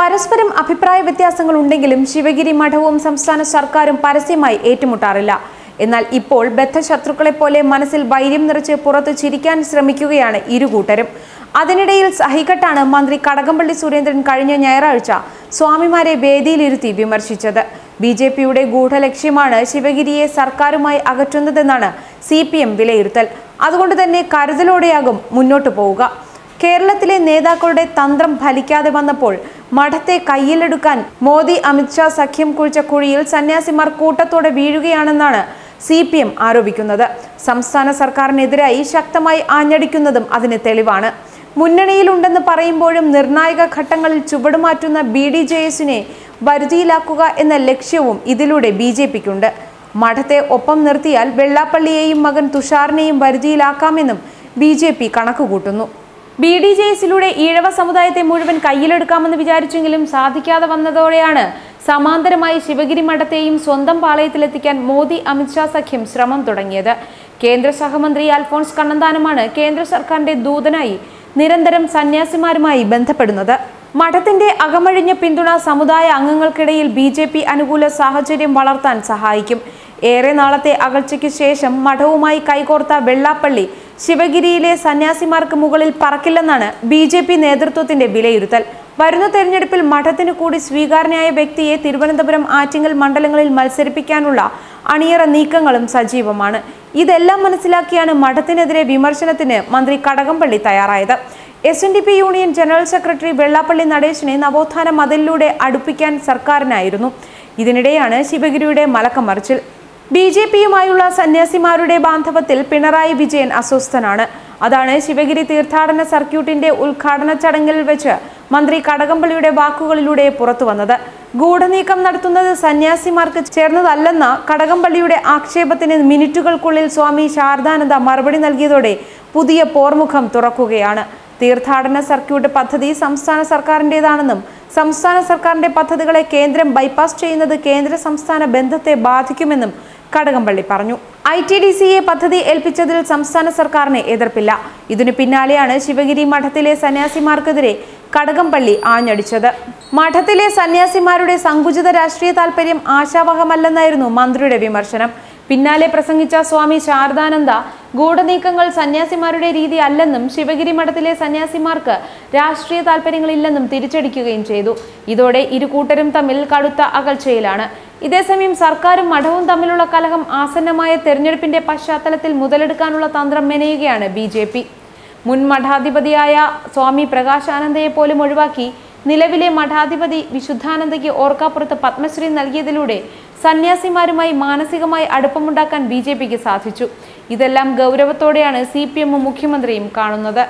പരസ്പരം അഭിപ്രായ വ്യത്യാസങ്ങൾ ഉണ്ടെങ്കിലും ശിവഗിരി മഠവും സംസ്ഥാന സർക്കാരും പരസ്യമായി ഏറ്റുമുട്ടാറില്ല. എന്നാൽ ഇപ്പോൾ ബദ്ധശത്രുക്കളെ പോലെ മനസ്സിൽ വൈര്യം നിറച്ച് പുറത്തു ചിരിക്കാൻ ശ്രമിക്കുകയാണ് ഇരുകൂട്ടരും. അതിനിടയിൽ സഹികെട്ടാണ് മന്ത്രി കടകംപള്ളി സുരേന്ദ്രൻ കഴിഞ്ഞ ഞായറാഴ്ച സ്വാമിമാരെ വേദിയിലിരുത്തി വിമർശിച്ചത്. ബി ജെ പിയുടെ ഗൂഢലക്ഷ്യമാണ് ശിവഗിരിയെ സർക്കാരുമായി അകറ്റുന്നതെന്നാണ് സി പി എം വിലയിരുത്തൽ. അതുകൊണ്ട് തന്നെ കരുതലോടെയാകും മുന്നോട്ടു പോവുക. കേരളത്തിലെ നേതാക്കളുടെ തന്ത്രം ഫലിക്കാതെ വന്നപ്പോൾ മഠത്തെ കയ്യിലെടുക്കാൻ മോദി അമിത്ഷാ സഖ്യം കുഴിച്ച കുഴിയിൽ സന്യാസിമാർ കൂട്ടത്തോടെ വീഴുകയാണെന്നാണ് സി പി എം ആരോപിക്കുന്നത്. സംസ്ഥാന സർക്കാരിനെതിരായി ശക്തമായി ആഞ്ഞടിക്കുന്നതും അതിന് തെളിവാണ്. മുന്നണിയിലുണ്ടെന്ന് പറയുമ്പോഴും നിർണായക ഘട്ടങ്ങളിൽ ചുവടുമാറ്റുന്ന ബി ഡി ജെ എസിനെ വരുതിയിലാക്കുക എന്ന ലക്ഷ്യവും ഇതിലൂടെ ബി ജെ പിക്കുണ്ട്. മഠത്തെ ഒപ്പം നിർത്തിയാൽ വെള്ളാപ്പള്ളിയെയും മകൻ തുഷാറിനെയും വരുതിയിലാക്കാമെന്നും ബി ജെ പി കണക്കുകൂട്ടുന്നു. ബി ഡി ജെ എസിലൂടെ ഈഴവ സമുദായത്തെ മുഴുവൻ കയ്യിലെടുക്കാമെന്ന് വിചാരിച്ചെങ്കിലും സാധിക്കാതെ വന്നതോടെയാണ് സമാന്തരമായി ശിവഗിരി മഠത്തെയും സ്വന്തം പാളയത്തിലെത്തിക്കാൻ മോദി അമിത്ഷാ സഖ്യം ശ്രമം തുടങ്ങിയത്. കേന്ദ്ര സഹമന്ത്രി അൽഫോൺസ് കണ്ണന്താനമാണ് കേന്ദ്ര സർക്കാരിന്റെ ദൂതനായി നിരന്തരം സന്യാസിമാരുമായി ബന്ധപ്പെടുന്നത്. മഠത്തിന്റെ അകമഴിഞ്ഞ പിന്തുണ സമുദായ അംഗങ്ങൾക്കിടയിൽ ബി ജെ പി അനുകൂല സാഹചര്യം വളർത്താൻ സഹായിക്കും. ഏറെ നാളത്തെ അകൽച്ചയ്ക്ക് ശേഷം മഠവുമായി കൈകോർത്ത വെള്ളാപ്പള്ളി ശിവഗിരിയിലെ സന്യാസിമാർക്ക് മുകളിൽ പറക്കില്ലെന്നാണ് ബി ജെ പി നേതൃത്വത്തിന്റെ വിലയിരുത്തൽ. വരുന്ന തെരഞ്ഞെടുപ്പിൽ മഠത്തിന് കൂടി സ്വീകാര്യനായ വ്യക്തിയെ തിരുവനന്തപുരം ആറ്റിങ്ങൽ മണ്ഡലങ്ങളിൽ മത്സരിപ്പിക്കാനുള്ള അണിയറ നീക്കങ്ങളും സജീവമാണ്. ഇതെല്ലാം മനസ്സിലാക്കിയാണ് മഠത്തിനെതിരെ വിമർശനത്തിന് മന്ത്രി കടകംപള്ളി തയ്യാറായത്. S N D P union general secretary Vellappally നടേശനെ നവോത്ഥാന മതിലിലൂടെ അടുപ്പിക്കാൻ സർക്കാരിനായിരുന്നു. ഇതിനിടെയാണ് ശിവഗിരിയുടെ മലക്കം മറിച്ചിൽ ബി ജെ പിയുമായുള്ള സന്യാസിമാരുടെ ബാന്ധവത്തിൽ പിണറായി വിജയൻ അസ്വസ്ഥനാണ്. അതാണ് ശിവഗിരി തീർത്ഥാടന സർക്യൂട്ടിന്റെ ഉദ്ഘാടന ചടങ്ങിൽ വെച്ച് മന്ത്രി കടകംപള്ളിയുടെ വാക്കുകളിലൂടെ പുറത്തു വന്നത് ഗൂഢനീക്കം നടത്തുന്നത് സന്യാസിമാർക്ക് ചേർന്നതല്ലെന്ന കടകംപള്ളിയുടെ ആക്ഷേപത്തിന് മിനിറ്റുകൾക്കുള്ളിൽ സ്വാമി ശാരദാനന്ദ മറുപടി നൽകിയതോടെ പുതിയ പോർമുഖം തുറക്കുകയാണ്. തീർത്ഥാടന സർക്യൂട്ട് പദ്ധതി സംസ്ഥാന സർക്കാരിന്റെതാണെന്നും സംസ്ഥാന സർക്കാരിന്റെ പദ്ധതികളെ കേന്ദ്രം ബൈപ്പാസ് ചെയ്യുന്നത് കേന്ദ്ര സംസ്ഥാന ബന്ധത്തെ ബാധിക്കുമെന്നും കടകംപള്ളി പറഞ്ഞു. ഐ ടി ഡി സിയെ പദ്ധതി ഏൽപ്പിച്ചതിൽ സംസ്ഥാന സർക്കാരിന് എതിർപ്പില്ല. ഇതിനു പിന്നാലെയാണ് ശിവഗിരി മഠത്തിലെ സന്യാസിമാർക്കെതിരെ കടകംപള്ളി ആഞ്ഞടിച്ചത്. മഠത്തിലെ സന്യാസിമാരുടെ സങ്കുചിത രാഷ്ട്രീയ താൽപര്യം ആശാവഹമല്ലെന്നായിരുന്നു മന്ത്രിയുടെ വിമർശനം. പിന്നാലെ പ്രസംഗിച്ച സ്വാമി ശാരദാനന്ദ ഗൂഢനീക്കങ്ങൾ സന്യാസിമാരുടെ രീതി അല്ലെന്നും ശിവഗിരി മഠത്തിലെ സന്യാസിമാർക്ക് രാഷ്ട്രീയ താല്പര്യങ്ങളില്ലെന്നും തിരിച്ചടിക്കുകയും ചെയ്തു. ഇതോടെ ഇരു കൂട്ടരും തമ്മിൽ കടുത്ത അകൽച്ചയിലാണ്. ഇതേസമയം സർക്കാരും മഠവും തമ്മിലുള്ള കലഹം ആസന്നമായ തെരഞ്ഞെടുപ്പിന്റെ പശ്ചാത്തലത്തിൽ മുതലെടുക്കാനുള്ള തന്ത്രം മെനയുകയാണ് ബി ജെ പി. മുൻ മഠാധിപതിയായ സ്വാമി പ്രകാശാനന്ദയെ പോലും ഒഴിവാക്കി നിലവിലെ മഠാധിപതി വിശുദ്ധാനന്ദയ്ക്ക് ഓർക്കാപ്പുറത്ത് പത്മശ്രീ നൽകിയതിലൂടെ സന്യാസിമാരുമായി മാനസികമായി അടുപ്പമുണ്ടാക്കാൻ ബി സാധിച്ചു. ഇതെല്ലാം ഗൗരവത്തോടെയാണ് സി മുഖ്യമന്ത്രിയും കാണുന്നത്.